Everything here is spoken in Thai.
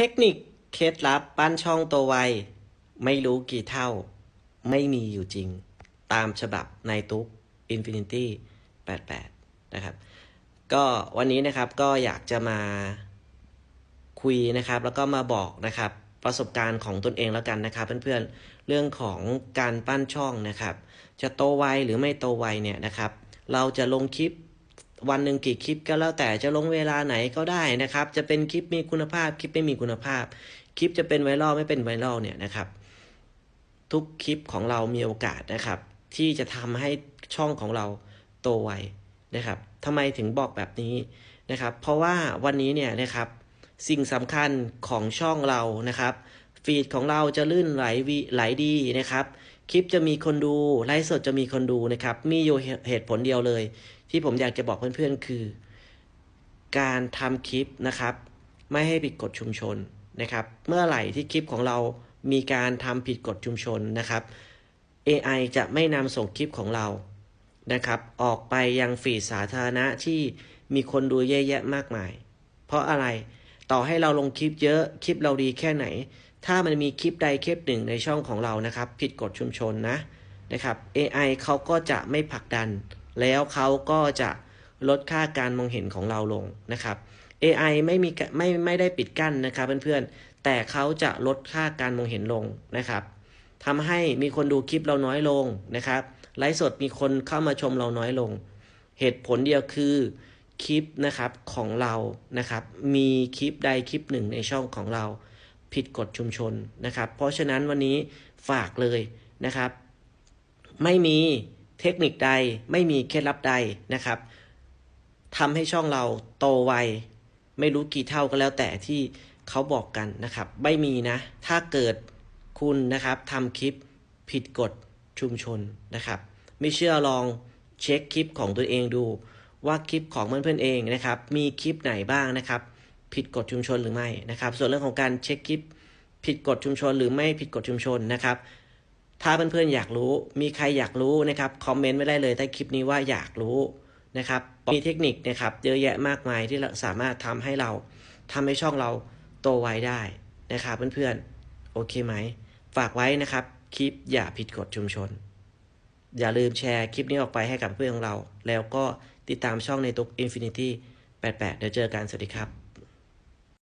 เทคนิคเคล็ดลับปั้นช่องตัวไว ไม่รู้กี่เท่า ไม่มีอยู่จริง ตามฉบับในตุ๊ก Infinity 88 นะครับ ก็วันนี้นะครับก็อยากจะมาคุยนะครับ แล้วก็มาบอกนะครับ ประสบการณ์ของตนเองแล้วกันนะครับ เพื่อนๆเรื่องของการปั้นช่องนะครับ จะโตไวหรือไม่โตไวเนี่ยนะครับ เราจะลงคลิป วันหนึ่งกี่คลิปก็แล้วแต่จะลงเวลาไหนก็ได้นะครับ จะเป็นคลิปมีคุณภาพ คลิปไม่มีคุณภาพ คลิปจะเป็นไวรัลไม่เป็นไวรัลเนี่ยนะครับ ทุกคลิปของเรามีโอกาสนะครับ ที่จะทำให้ช่องของเราโตไวนะครับทำไมถึงบอกแบบนี้นะครับ เพราะว่าวันนี้เนี่ยนะครับสิ่งสำคัญของช่องเรานะครับ ฟีดของเราจะลื่นไหลวีไหลดีนะครับ คลิปจะมีคนดู ไลฟ์สดจะมีคนดูนะครับ มีอยู่เหตุผลเดียวเลย ที่ผมอยากจะบอกเพื่อนๆคือ การทำคลิปนะครับ ไม่ให้ผิดกฎชุมชนนะครับ เมื่อไหร่ที่คลิปของเรามีการทำผิดกฎชุมชนนะครับ AI จะไม่นำส่งคลิปของเรานะครับ ออกไปยังฟีดสาธารณะที่มีคนดูเยอะแยะมากมาย เพราะอะไรต่อให้เราลงคลิปเยอะคลิปเราดีแค่ไหน ถ้ามันมีคลิปใดคลิปหนึ่งในช่องของเรานะครับ ผิดกฎชุมชนนะนะครับ AI เขาก็จะไม่ผลักดัน แล้วเขาก็จะลดค่าการมองเห็นของเราลงนะครับ AI ไม่มีไม่ไม่ได้ปิดกั้นนะครับเพื่อนๆ แต่เขาจะลดค่าการมองเห็นลงนะครับทำให้มีคนดูคลิปเราน้อยลงนะครับ ไลฟ์สดมีคนเข้ามาชมเราน้อยลง เหตุผลเดียวคือคลิปนะครับของเรานะครับ มีคลิปใดคลิปหนึ่งในช่องของเรา ผิดกฎชุมชนนะครับ เพราะฉะนั้นวันนี้ฝากเลยนะครับ ไม่มีเทคนิคใด ไม่มีเคล็ดลับใดนะครับทำให้ช่องเราโตไวไม่รู้กี่เท่าก็แล้วแต่ที่เขาบอกกันนะครับ ไม่มีนะ ถ้าเกิดคุณนะครับทำคลิปผิดกฎชุมชนนะครับ ไม่เชื่อลองเช็คคลิปของตัวเองดู ว่าคลิปของเพื่อนๆเองนะครับ มีคลิปไหนบ้างนะครับ ผิดกฎชุมชนหรือไม่นะครับ ส่วนเรื่องของการเช็คคลิปผิดกฎชุมชน หรือไม่ผิดกฎชุมชนนะครับ ถ้าเพื่อนๆอยากรู้มีใครอยากรู้นะครับคอมเมนต์ไว้ได้เลยใต้คลิปนี้ว่าอยากรู้นะครับมีเทคนิคนะครับเยอะแยะมากมายที่สามารถทำให้เราทำให้ช่องเราโตไวได้นะครับเพื่อนๆโอเคไหม ฝากไว้นะครับคลิปอย่าผิดกฎชุมชน อย่าลืมแชร์คลิปนี้ออกไปให้กับเพื่อนของเรา แล้วก็ติดตามช่องในตุก Infinity 88 เดี๋ยวเจอกันสวัสดีครับ